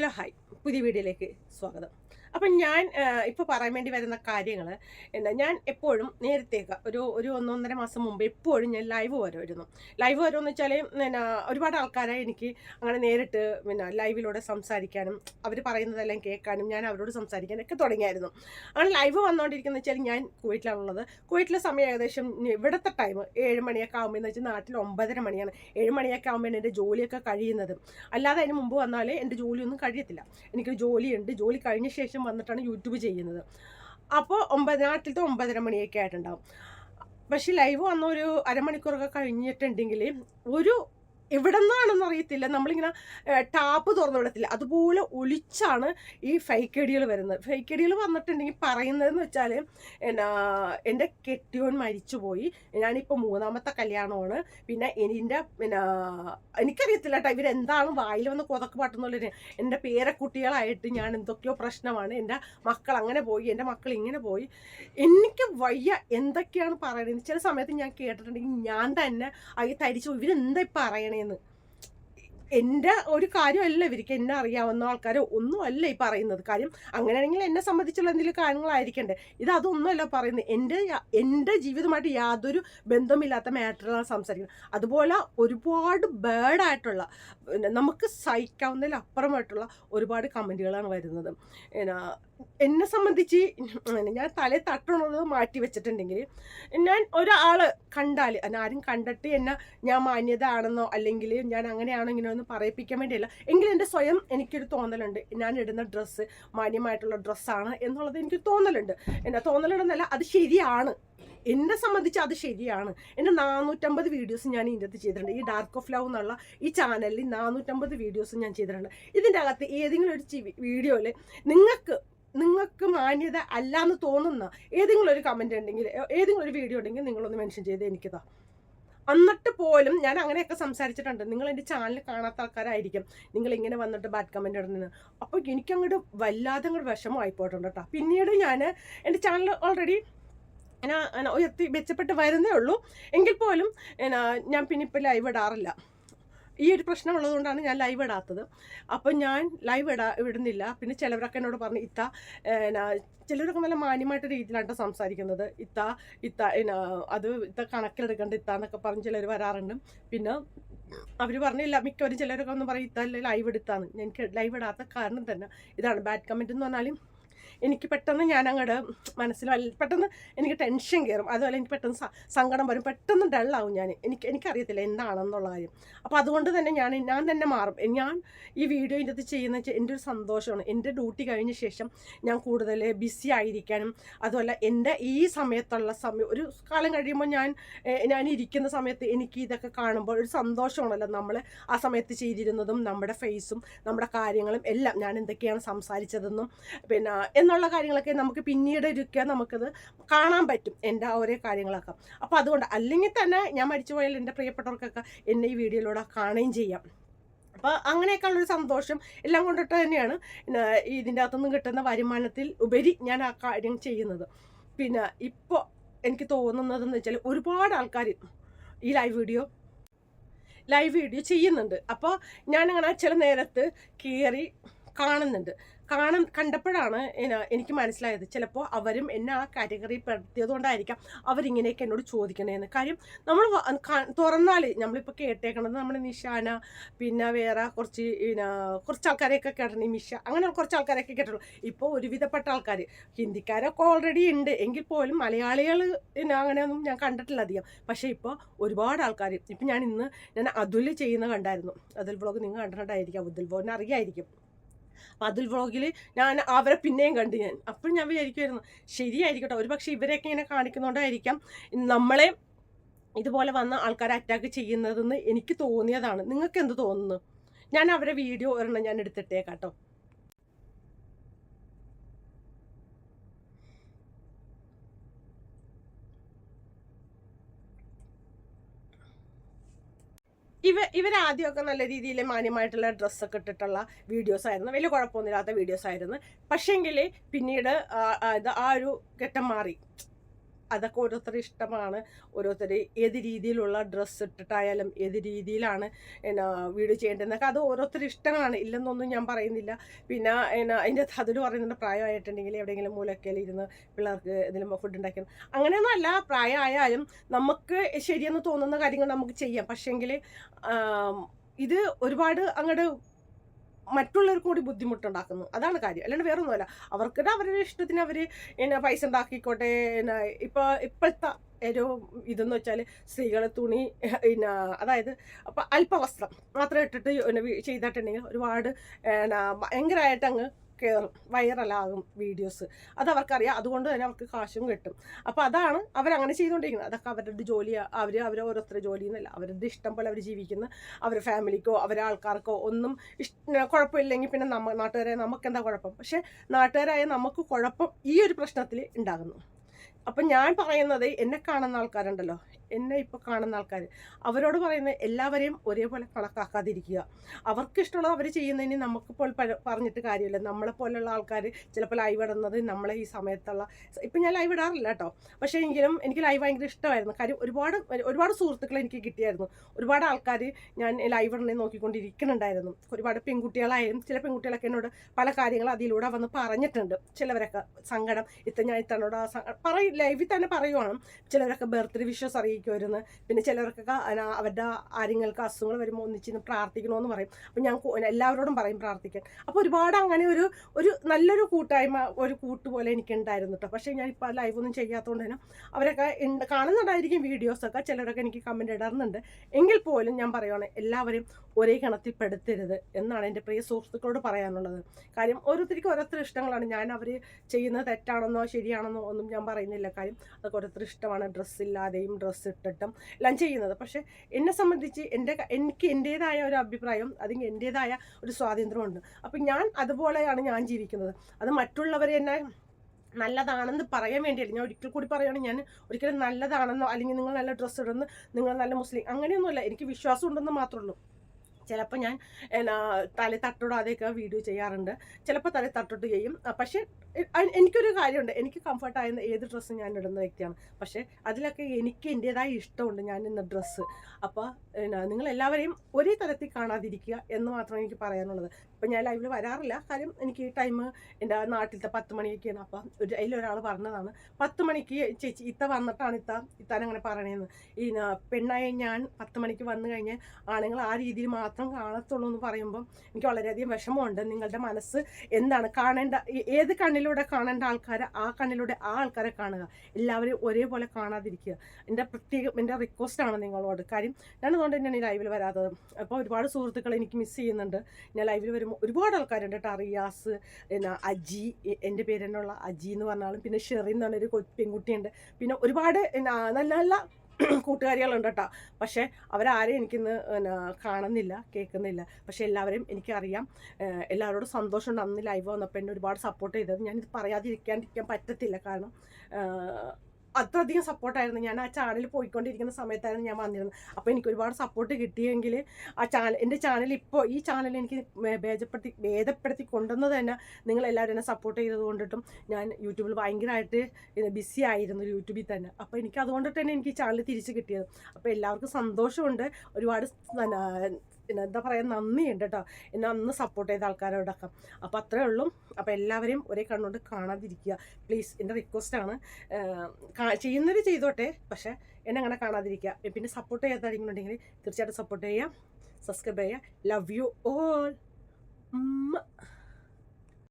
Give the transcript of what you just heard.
Hello hi പുതിയ വീഡിയോയിലേക്ക് സ്വാഗതം. അപ്പം ഞാൻ ഇപ്പോൾ പറയാൻ വേണ്ടി വരുന്ന കാര്യങ്ങൾ എന്താ ഞാൻ എപ്പോഴും നേരത്തേക്ക് ഒരു ഒരു ഒന്നൊന്നര മാസം മുമ്പ് എപ്പോഴും ഞാൻ ലൈവ് വരുമായിരുന്നു. ലൈവ് വരുമെന്ന് വെച്ചാൽ പിന്നെ ഒരുപാട് ആൾക്കാരെ എനിക്ക് അങ്ങനെ നേരിട്ട് പിന്നെ ലൈവിലൂടെ സംസാരിക്കാനും അവർ പറയുന്നതെല്ലാം കേൾക്കാനും ഞാൻ അവരോട് സംസാരിക്കാനും ഒക്കെ തുടങ്ങിയായിരുന്നു. അങ്ങനെ ലൈവ് വന്നുകൊണ്ടിരിക്കുന്ന വെച്ചാൽ ഞാൻ കുവൈറ്റിലാണുള്ളത്. കുവൈറ്റിലെ സമയം ഏകദേശം ഇവിടുത്തെ ടൈം ഏഴ് മണിയൊക്കെ ആകുമ്പോൾ എന്ന് വെച്ചാൽ നാട്ടിൽ ഒമ്പതര മണിയാണ്. ഏഴ് മണിയൊക്കെ ആകുമ്പോൾ എന്റെ ജോലിയൊക്കെ കഴിയുന്നത്. അല്ലാതെ അതിന് മുമ്പ് വന്നാൽ എന്റെ ജോലിയൊന്നും കഴിയത്തില്ല. എനിക്ക് ജോലിയുണ്ട്. ജോലി കഴിഞ്ഞ ശേഷം വന്നിട്ടാണ് യൂട്യൂബ് ചെയ്യുന്നത്. അപ്പോൾ ഒമ്പത് നാട്ടിലത്തെ ഒമ്പതര മണിയൊക്കെ ആയിട്ടുണ്ടാവും. പക്ഷേ ലൈവ് വന്ന ഒരു അരമണിക്കൂറൊക്കെ കഴിഞ്ഞിട്ടുണ്ടെങ്കിൽ ഒരു എവിടെ നിന്നാണെന്ന് അറിയത്തില്ല. നമ്മളിങ്ങനെ ടാപ്പ് തുറന്നു വിടത്തില്ല. അതുപോലെ ഒളിച്ചാണ് ഈ ഫേക്ക് ഐഡികൾ വരുന്നത്. ഫേക്ക് ഐഡികൾ വന്നിട്ടുണ്ടെങ്കിൽ പറയുന്നതെന്ന് വെച്ചാൽ എന്നാ എന്റെ കെട്ടിയോൻ മരിച്ചുപോയി. ഞാനിപ്പോൾ മൂന്നാമത്തെ കല്യാണമാണ്. പിന്നെ എന്റെ പിന്നെ എനിക്കറിയത്തില്ല കേട്ടോ ഇവരെന്താണ് വായിൽ വന്ന് കൊതക്ക് പാട്ടുന്നുള്ളൊരു എന്റെ പേരക്കുട്ടികളായിട്ട് ഞാൻ എന്തൊക്കെയോ പ്രശ്നമാണ്. എന്റെ മക്കൾ അങ്ങനെ പോയി എന്റെ മക്കൾ ഇങ്ങനെ പോയി. എനിക്ക് വയ്യ എന്തൊക്കെയാണ് പറയുന്നത് ചില സമയത്ത് ഞാൻ കേട്ടിട്ടുണ്ടെങ്കിൽ ഞാൻ തന്നെ അത് തരിച്ചു ഇവരെന്താ പറയണേന്ന് എന്റെ ഒരു കാര്യമല്ല ഇവർക്ക് എന്നെ അറിയാവുന്ന ആൾക്കാരോ ഒന്നും അല്ല ഈ പറയുന്നത്. കാര്യം അങ്ങനെയാണെങ്കിൽ എന്നെ സംബന്ധിച്ചുള്ള എന്തെങ്കിലും കാര്യങ്ങളായിരിക്കണ്ടേ? ഇത് അതൊന്നുമല്ല പറയുന്നത്. എന്റെ എന്റെ ജീവിതമായിട്ട് യാതൊരു ബന്ധമില്ലാത്ത മാറ്ററാണ് സംസാരിക്കുന്നത്. അതുപോലെ ഒരുപാട് ബേഡായിട്ടുള്ള നമുക്ക് സഹിക്കാവുന്നതിൽ അപ്പുറമായിട്ടുള്ള ഒരുപാട് കമന്റുകളാണ് വരുന്നത്. എന്നാ എന്നെ സംബന്ധിച്ച് ഞാൻ തല തട്ടണത് മാറ്റി വെച്ചിട്ടുണ്ടെങ്കിൽ ഞാൻ ഒരാൾ കണ്ടാൽ ആരും കണ്ടിട്ട് എന്നെ ഞാൻ മാന്യത ആണെന്നോ അല്ലെങ്കിൽ ഞാൻ അങ്ങനെയാണോ ഇങ്ങനെ ഒന്ന് പറയിപ്പിക്കാൻ വേണ്ടിയല്ല. എങ്കിലും എന്റെ സ്വയം എനിക്കൊരു തോന്നലുണ്ട്. ഞാൻ ഇടുന്ന ഡ്രസ്സ് മാന്യമായിട്ടുള്ള ഡ്രസ്സാണ് എന്നുള്ളത് എനിക്ക് തോന്നലുണ്ട്. എന്നാ തോന്നലുണ്ടെന്നല്ല അത് ശരിയാണ്. എന്നെ സംബന്ധിച്ച് അത് ശരിയാണ്. എന്റെ നാനൂറ്റമ്പത് വീഡിയോസ് ഞാൻ ഇതിന്റെ അകത്ത് ചെയ്തിട്ടുണ്ട്. ഈ ഡാർക്ക് ഓഫ് ലവ് എന്നുള്ള ഈ ചാനലിൽ നാനൂറ്റമ്പത് വീഡിയോസ് ഞാൻ ചെയ്തിട്ടുണ്ട്. ഇതിന്റെ അകത്ത് ഏതെങ്കിലും ഒരു വീഡിയോയിൽ നിങ്ങൾക്ക് നിങ്ങൾക്ക് മാന്യത അല്ല എന്ന് തോന്നുന്ന ഏതെങ്കിലും ഒരു കമന്റ് ഉണ്ടെങ്കിൽ ഏതെങ്കിലും ഒരു വീഡിയോ ഉണ്ടെങ്കിൽ നിങ്ങളൊന്ന് മെൻഷൻ ചെയ്ത് എനിക്കതാ. എന്നിട്ട് പോലും ഞാൻ അങ്ങനെയൊക്കെ സംസാരിച്ചിട്ടുണ്ട്. നിങ്ങൾ എന്റെ ചാനൽ കാണാത്ത ആൾക്കാരായിരിക്കും. നിങ്ങൾ ഇങ്ങനെ വന്നിട്ട് ബാഡ് കമന്റ് ഇടുന്നത്. അപ്പോൾ എനിക്കങ്ങോട്ട് വല്ലാതെ അങ്ങോട്ട് വിഷമമായിപ്പോയിട്ടുണ്ട് കേട്ടോ. പിന്നീട് ഞാൻ എന്റെ ചാനൽ ഓൾറെഡി എന്നാ ഉയർത്തി മെച്ചപ്പെട്ട് വരുന്നേ ഉള്ളൂ. എങ്കിൽ പോലും ഞാൻ പിന്നെ ഇപ്പോൾ ലൈവ് ഇടാറില്ല. ഈ ഒരു പ്രശ്നം ഉള്ളതുകൊണ്ടാണ് ഞാൻ ലൈവ് ഇടാത്തത്. അപ്പം ഞാൻ ലൈവ് ഇടാ ഇടുന്നില്ല. പിന്നെ ചിലവരൊക്കെ എന്നോട് പറഞ്ഞു ഇത്ത എന്നാ ചിലരൊക്കെ നല്ല മാന്യമായിട്ട് രീതിയിലാണ് സംസാരിക്കുന്നത്. ഇത്ത ഇത്ത എന്നാ അത് ഇത്ത കണക്കിലെടുക്കേണ്ട ഇത്ത എന്നൊക്കെ പറഞ്ഞ് ചിലർ വരാറുണ്ട്. പിന്നെ അവർ പറഞ്ഞില്ല മിക്കവരും ചിലരൊക്കെ ഒന്ന് പറയും ഇത്ത ലൈവ് എടുത്താന്ന് എനിക്ക് ലൈവ് ഇടാത്ത കാരണം തന്നെ ഇതാണ്. ബാഡ് കമന്റ് എന്ന് പറഞ്ഞാലും എനിക്ക് പെട്ടെന്ന് ഞാൻ അങ്ങോട്ട് മനസ്സിൽ പെട്ടെന്ന് എനിക്ക് ടെൻഷൻ കയറും അതുപോലെ എനിക്ക് പെട്ടെന്ന് സങ്കടം വരും. പെട്ടെന്ന് ഡള്ളാവും ഞാൻ എനിക്ക് എനിക്കറിയത്തില്ല എന്താണെന്നുള്ള കാര്യം. അപ്പോൾ അതുകൊണ്ട് തന്നെ ഞാൻ ഞാൻ തന്നെ മാറും. ഞാൻ ഈ വീഡിയോ ഇതിന്റെ അകത്ത് ചെയ്യുന്ന എന്റെ ഒരു സന്തോഷമാണ്. എന്റെ ഡ്യൂട്ടി കഴിഞ്ഞ ശേഷം ഞാൻ കൂടുതൽ ബിസി ആയിരിക്കാനും അതുപോലെ എന്റെ ഈ സമയത്തുള്ള സമയം ഒരു കാലം കഴിയുമ്പോൾ ഞാൻ ഞാൻ ഇരിക്കുന്ന സമയത്ത് എനിക്ക് ഇതൊക്കെ കാണുമ്പോൾ ഒരു സന്തോഷമാണല്ലോ നമ്മൾ ആ സമയത്ത് ചെയ്തിരുന്നതും നമ്മുടെ ഫേസും നമ്മുടെ കാര്യങ്ങളും എല്ലാം ഞാൻ എന്തൊക്കെയാണ് സംസാരിച്ചതെന്നും പിന്നെ എന്നുള്ള കാര്യങ്ങളൊക്കെ നമുക്ക് പിന്നീട് ഇരിക്കാൻ നമുക്കത് കാണാൻ പറ്റും എന്റെ ആ ഓരോ കാര്യങ്ങളൊക്കെ. അപ്പോൾ അതുകൊണ്ട് അല്ലെങ്കിൽ തന്നെ ഞാൻ മരിച്ചു പോയാൽ എന്റെ പ്രിയപ്പെട്ടവർക്കൊക്കെ എന്നെ ഈ വീഡിയോയിലൂടെ കാണുകയും ചെയ്യാം. അപ്പോൾ അങ്ങനെയൊക്കെയുള്ളൊരു സന്തോഷം എല്ലാം കൊണ്ടിട്ട് തന്നെയാണ് ഇതിന്റെ അകത്തുനിന്ന് കിട്ടുന്ന വരുമാനത്തിൽ ഉപരി ഞാൻ ആ കാര്യം ചെയ്യുന്നത്. പിന്നെ ഇപ്പോൾ എനിക്ക് തോന്നുന്നതെന്ന് വെച്ചാൽ ഒരുപാട് ആൾക്കാർ ഈ ലൈവ് വീഡിയോ ലൈവ് വീഡിയോ ചെയ്യുന്നുണ്ട്. അപ്പോൾ ഞാനിങ്ങനെ ചില നേരത്ത് കയറി കാണുന്നുണ്ട്. കാണ കണ്ടപ്പോഴാണ് എനിക്ക് മനസ്സിലായത്. ചിലപ്പോൾ അവരും എന്നെ ആ കാറ്റഗറി പെടുത്തിയതുകൊണ്ടായിരിക്കാം അവരിങ്ങനെയൊക്കെ എന്നോട് ചോദിക്കണേന്ന്. കാര്യം നമ്മൾ തുറന്നാൽ നമ്മളിപ്പോൾ കേട്ടേക്കണത് നമ്മുടെ നിഷാന പിന്നെ വേറെ കുറച്ച് പിന്നെ കുറച്ച് ആൾക്കാരെയൊക്കെ കേട്ടണം ഈ മിഷ അങ്ങനെ കുറച്ച് ആൾക്കാരെയൊക്കെ കേട്ടുള്ളൂ ഇപ്പോൾ ഒരുവിധപ്പെട്ട ആൾക്കാർ ഹിന്ദിക്കാരൊക്കെ ഓൾറെഡി ഉണ്ട്. എങ്കിൽ പോലും മലയാളികൾ പിന്നെ അങ്ങനെയൊന്നും ഞാൻ കണ്ടിട്ടില്ല അധികം. പക്ഷേ ഇപ്പോൾ ഒരുപാട് ആൾക്കാർ ഇപ്പം ഞാൻ ഇന്ന് ഞാൻ അതുൽ ചെയ്യുന്ന കണ്ടായിരുന്നു. അതുൽ ബ്ലോഗ് നിങ്ങൾ കണ്ടിട്ടുണ്ടായിരിക്കാം. അതുൽ ബ്ലോഗിനെ അറിയായിരിക്കും. അപ്പം അതിൽ വ്ളോഗിൽ ഞാൻ അവരെ പിന്നെയും കണ്ട് ഞാൻ. അപ്പോൾ ഞാൻ വിചാരിക്കുമായിരുന്നു ശരിയായിരിക്കട്ടോ ഒരു പക്ഷേ ഇവരെയൊക്കെ ഇങ്ങനെ കാണിക്കുന്നതുകൊണ്ടായിരിക്കാം നമ്മളെ ഇതുപോലെ വന്ന ആൾക്കാരെ അറ്റാക്ക് ചെയ്യുന്നതെന്ന് എനിക്ക് തോന്നിയതാണ്. നിങ്ങൾക്ക് എന്ത് തോന്നുന്നു? ഞാൻ അവരെ വീഡിയോ ഒരെണ്ണം ഞാൻ എടുത്തിട്ടേക്കാം ഇവ ഇവരാദ്യമൊക്കെ നല്ല രീതിയിൽ മാന്യമായിട്ടുള്ള ഡ്രസ്സൊക്കെ ഇട്ടിട്ടുള്ള വീഡിയോസ് ആയിരുന്നു. വലിയ കുഴപ്പമൊന്നുമില്ലാത്ത വീഡിയോസ് ആയിരുന്നു. പക്ഷേങ്കിൽ പിന്നീട് ആ- ഒരു ഘട്ടം മാറി. അതൊക്കെ ഓരോരുത്തരുടെ ഇഷ്ടമാണ്. ഓരോരുത്തർ ഏത് രീതിയിലുള്ള ഡ്രസ്സ് ഇട്ടിട്ടായാലും ഏത് രീതിയിലാണ് എന്നാ വീട് ചെയ്യേണ്ടതെന്നൊക്കെ അത് ഓരോരുത്തരുടെ ഇഷ്ടങ്ങളാണ്. ഇല്ലെന്നൊന്നും ഞാൻ പറയുന്നില്ല. പിന്നെ എന്നാ അതിന്റെ അതിൽ പറയുന്നുണ്ട് പ്രായമായിട്ടുണ്ടെങ്കിൽ എവിടെയെങ്കിലും മൂലക്കലിരുന്ന് പിള്ളേർക്ക് എന്തെങ്കിലും ഫുഡ് ഉണ്ടാക്കണം അങ്ങനെയൊന്നും അല്ല പ്രായമായാലും നമുക്ക് ശരിയെന്ന് തോന്നുന്ന കാര്യങ്ങൾ നമുക്ക് ചെയ്യാം. പക്ഷേങ്കിൽ ഇത് ഒരുപാട് അങ്ങോട്ട് മറ്റുള്ളവർക്ക് കൂടി ബുദ്ധിമുട്ടുണ്ടാക്കുന്നു. അതാണ് കാര്യം. അല്ലാണ്ട് വേറെ ഒന്നുമല്ല അവർക്ക് അവരുടെ ഇഷ്ടത്തിന് അവർ പിന്നെ പൈസ ഉണ്ടാക്കിക്കോട്ടെ എന്നാ ഇപ്പോൾ ഇപ്പോഴത്തെ ഒരു ഇതെന്ന് വെച്ചാൽ സ്ത്രീകളെ തുണി പിന്നെ അതായത് അപ്പം അല്പവസ്ത്രം മാത്രം ഇട്ടിട്ട് പിന്നെ ചെയ്തിട്ടുണ്ടെങ്കിൽ ഒരുപാട് ഭയങ്കരമായിട്ട് അങ്ങ് വൈറലാകും വീഡിയോസ്. അത് അവർക്കറിയാം അതുകൊണ്ട് തന്നെ അവർക്ക് കാശും കിട്ടും. അപ്പോൾ അതാണ് അവരങ്ങനെ ചെയ്തുകൊണ്ടിരിക്കുന്നത് അതൊക്കെ അവരുടെ ജോലി അവർ അവർ ഓരോരുത്തരുടെ ജോലി എന്നല്ല. അവരുടെ ഇഷ്ടം പോലെ അവർ ജീവിക്കുന്ന അവരുടെ ഫാമിലിക്കോ അവരുടെ ആൾക്കാർക്കോ ഒന്നും ഇഷ്ട കുഴപ്പമില്ലെങ്കിൽ പിന്നെ നമ്മ നമുക്ക് എന്താ കുഴപ്പം? പക്ഷേ നാട്ടുകാരായ നമുക്ക് കുഴപ്പം ഈ ഒരു പ്രശ്നത്തിൽ ഉണ്ടാകുന്നു. അപ്പം ഞാൻ പറയുന്നത് എന്നെ കാണുന്ന ആൾക്കാരുണ്ടല്ലോ. എന്നെ ഇപ്പോൾ കാണുന്ന ആൾക്കാർ അവരോട് പറയുന്നത് എല്ലാവരെയും ഒരേപോലെ കണക്കാക്കാതിരിക്കുക. അവർക്കിഷ്ടമുള്ളത് അവർ ചെയ്യുന്നതിന് നമുക്കിപ്പോൾ പറഞ്ഞിട്ട് കാര്യമില്ല. നമ്മളെ പോലെയുള്ള ആൾക്കാർ ചിലപ്പോൾ ലൈവ് ഇടുന്നത് നമ്മളെ ഈ സമയത്തുള്ള ഇപ്പം ഞാൻ ലൈവ് ഇടാറില്ല കേട്ടോ. പക്ഷേ എങ്കിലും എനിക്ക് ലൈവ് ഭയങ്കര ഇഷ്ടമായിരുന്നു. കാര്യം ഒരുപാട് ഒരുപാട് സുഹൃത്തുക്കൾ എനിക്ക് കിട്ടിയായിരുന്നു. ഒരുപാട് ആൾക്കാർ ഞാൻ ലൈവ് ഇടണേ നോക്കിക്കൊണ്ടിരിക്കുന്നുണ്ടായിരുന്നു. ഒരുപാട് പെൺകുട്ടികളായാലും ചില പെൺകുട്ടികളൊക്കെ എന്നോട് പല കാര്യങ്ങളും അതിലൂടെ വന്ന് പറഞ്ഞിട്ടുണ്ട്. ചിലവരൊക്കെ സങ്കടം ഇത്ത ഞാൻ ഇത്തനോട് ആ സ- പറയും ലൈവിൽ തന്നെ പറയുവാണ്. ചിലരൊക്കെ ബർത്ത്ഡേ വിഷസ് അറിയിക്കുമായിരുന്നു പിന്നെ ചിലർക്കൊക്കെ അവരുടെ ആരെങ്കിലും അസുഖങ്ങൾ വരുമ്പോൾ ഒന്നിച്ചിന്ന് പ്രാർത്ഥിക്കണമെന്ന് പറയും. അപ്പം ഞാൻ എല്ലാവരോടും പറയും പ്രാർത്ഥിക്കാൻ. അപ്പോൾ ഒരുപാട് അങ്ങനെ ഒരു ഒരു നല്ലൊരു കൂട്ടായ്മ ഒരു കൂട്ട് പോലെ എനിക്ക് ഉണ്ടായിരുന്നു കേട്ടോ പക്ഷേ ഞാൻ ഇപ്പോൾ ലൈവ് ഒന്നും ചെയ്യാത്തതുകൊണ്ട് തന്നെ അവരൊക്കെ കാണുന്നുണ്ടായിരിക്കും വീഡിയോസൊക്കെ ചിലരൊക്കെ എനിക്ക് കമന്റ് ഇടാറുണ്ട് എങ്കിൽ പോലും ഞാൻ പറയുവാണ് എല്ലാവരും ഒരേ ഗണത്തിൽ പെടുത്തരുത് എന്നാണ് എന്റെ പ്രിയ സുഹൃത്തുക്കളോട് പറയാനുള്ളത്. കാര്യം ഓരോരുത്തർക്കും ഓരോരുത്തർ ഇഷ്ടങ്ങളാണ്. ഞാൻ അവർ ചെയ്യുന്നത് തെറ്റാണെന്നോ ശരിയാണെന്നോ ഒന്നും ഞാൻ പറയുന്നില്ല. കാര്യം അതൊക്കെ ഓരോരുത്തർ ഇഷ്ടമാണ്. ഡ്രസ്സില്ലാതെയും ഡ്രസ്സ് ഇട്ടിട്ടും എല്ലാം ചെയ്യുന്നത്. പക്ഷേ എന്നെ സംബന്ധിച്ച് എന്റെ എനിക്ക് എന്റേതായ ഒരു അഭിപ്രായം അതിന് എന്റേതായ ഒരു സ്വാതന്ത്ര്യമുണ്ട്. അപ്പം ഞാൻ അതുപോലെയാണ് ഞാൻ ജീവിക്കുന്നത്. അത് മറ്റുള്ളവരെ എന്നെ നല്ലതാണെന്ന് പറയാൻ വേണ്ടിയല്ല. ഞാൻ ഒരിക്കൽ കൂടി പറയുകയാണ് ഞാൻ ഒരിക്കലും നല്ലതാണെന്നോ അല്ലെങ്കിൽ നിങ്ങൾ നല്ല ഡ്രസ്സ് ഇടുന്നു നിങ്ങൾ നല്ല മുസ്ലിം അങ്ങനെയൊന്നുമല്ല. എനിക്ക് വിശ്വാസം ഉണ്ടെന്ന് മാത്രമേ ഉള്ളൂ. ചിലപ്പോൾ ഞാൻ എന്നാ തല തട്ടോടാതെയൊക്കെ വീഡിയോ ചെയ്യാറുണ്ട്. ചിലപ്പോൾ തല തട്ടോട്ട് ചെയ്യും. പക്ഷേ എനിക്കൊരു കാര്യമുണ്ട്. എനിക്ക് കംഫർട്ടായിരുന്ന ഏത് ഡ്രസ്സും ഞാൻ ഇടുന്ന വ്യക്തിയാണ്. പക്ഷേ അതിലൊക്കെ എനിക്ക് എന്റേതായ ഇഷ്ടമുണ്ട് ഞാൻ ഇന്ന ഡ്രസ്സ് അപ്പോൾ നിങ്ങൾ എല്ലാവരെയും ഒരേ തരത്തിൽ കാണാതിരിക്കുക എന്ന് മാത്രമേ എനിക്ക് പറയാനുള്ളത്. ഇപ്പം ഞാൻ ലൈവിൽ വരാറില്ല. കാര്യം എനിക്ക് ഈ ടൈം എന്റെ നാട്ടിലത്തെ പത്ത് മണിയൊക്കെയാണ്. അപ്പം ഒരു അതിലൊരാൾ പറഞ്ഞതാണ് പത്ത് മണിക്ക് ചേച്ചി ഇത്ത വന്നിട്ടാണ് ഇത്ത ഇത്താൻ അങ്ങനെ പറയണേന്ന്. ഈ പെണ്ണായ ഞാൻ പത്ത് മണിക്ക് വന്നു കഴിഞ്ഞാൽ ആണുങ്ങൾ ആ രീതിയിൽ മാത്രം കാണത്തുള്ളൂ എന്ന് പറയുമ്പം എനിക്ക് വളരെയധികം വിഷമമുണ്ട്. നിങ്ങളുടെ മനസ്സ് എന്താണ് കാണേണ്ട ഏത് കണ്ണിലൂടെ കാണേണ്ട ആൾക്കാരെ ആ കണ്ണിലൂടെ ആ ആൾക്കാരെ കാണുക. എല്ലാവരും ഒരേപോലെ കാണാതിരിക്കുക. എന്റെ പ്രത്യേകം എന്റെ റിക്വസ്റ്റാണ് നിങ്ങളോട്. കാര്യം ഞാൻ അതുകൊണ്ട് തന്നെയാണ് ഈ ലൈവിൽ വരാത്തത്. അപ്പോൾ ഒരുപാട് സുഹൃത്തുക്കൾ എനിക്ക് മിസ് ചെയ്യുന്നുണ്ട്. ഞാൻ ലൈവിൽ വരുമ്പോൾ ഒരുപാട് ആൾക്കാരുണ്ട് കേട്ടോ. റിയാസ് പിന്നെ അജി എന്റെ പേര് തന്നെയുള്ള അജി എന്ന് പറഞ്ഞാലും പിന്നെ ഷെറിൻ എന്ന് പറഞ്ഞൊരു പെൺകുട്ടിയുണ്ട്. പിന്നെ ഒരുപാട് നല്ല നല്ല കൂട്ടുകാരികളുണ്ട് കേട്ടോ. പക്ഷേ അവരാരെയും എനിക്കിന്ന് കാണുന്നില്ല കേൾക്കുന്നില്ല. പക്ഷേ എല്ലാവരെയും എനിക്കറിയാം. എല്ലാവരോടും സന്തോഷമുണ്ട് അന്ന് ലൈവ് വന്നപ്പോൾ എന്നെ ഒരുപാട് സപ്പോർട്ട് ചെയ്തത്. ഞാനിത് പറയാതിരിക്കാണ്ടിരിക്കാൻ പറ്റത്തില്ല. കാരണം അത്രയധികം സപ്പോർട്ടായിരുന്നു. ഞാൻ ആ ചാനലിൽ പോയിക്കൊണ്ടിരിക്കുന്ന സമയത്തായിരുന്നു ഞാൻ വന്നിരുന്നത്. അപ്പോൾ എനിക്ക് ഒരുപാട് സപ്പോർട്ട് കിട്ടിയെങ്കിൽ ആ ചാനൽ എന്റെ ചാനൽ ഇപ്പോൾ ഈ ചാനൽ എനിക്ക് ഭേദപ്പെടുത്തി ഭേദപ്പെടുത്തി കൊണ്ടുവന്നത് തന്നെ നിങ്ങളെല്ലാവരും എന്നെ സപ്പോർട്ട് ചെയ്തത് കൊണ്ടിട്ടും ഞാൻ യൂട്യൂബിൽ ഭയങ്കരമായിട്ട് ബിസി ആയിരുന്നു യൂട്യൂബിൽ തന്നെ. അപ്പോൾ എനിക്ക് അതുകൊണ്ടിട്ട് തന്നെ എനിക്ക് ഈ ചാനൽ തിരിച്ച് കിട്ടിയത്. അപ്പോൾ എല്ലാവർക്കും സന്തോഷമുണ്ട്. ഒരുപാട് പിന്നെ എന്താ പറയുക നന്ദിയുണ്ട് കേട്ടോ എന്നെ അന്ന് സപ്പോർട്ട് ചെയ്ത ആൾക്കാരോടൊക്കെ. അപ്പോൾ അത്രേ ഉള്ളൂ. അപ്പോൾ എല്ലാവരെയും ഒരേ കണ്ണുകൊണ്ട് കാണാതിരിക്കുക. പ്ലീസ് എന്റെ റിക്വസ്റ്റാണ് ചെയ്യുന്നവർ ചെയ്തോട്ടെ. പക്ഷേ എന്നെ അങ്ങനെ കാണാതിരിക്കുക. പിന്നെ സപ്പോർട്ട് ചെയ്യാത്തടിക്കുന്നുണ്ടെങ്കിൽ തീർച്ചയായിട്ടും സപ്പോർട്ട് ചെയ്യുക. സബ്സ്ക്രൈബ് ചെയ്യുക. Love you all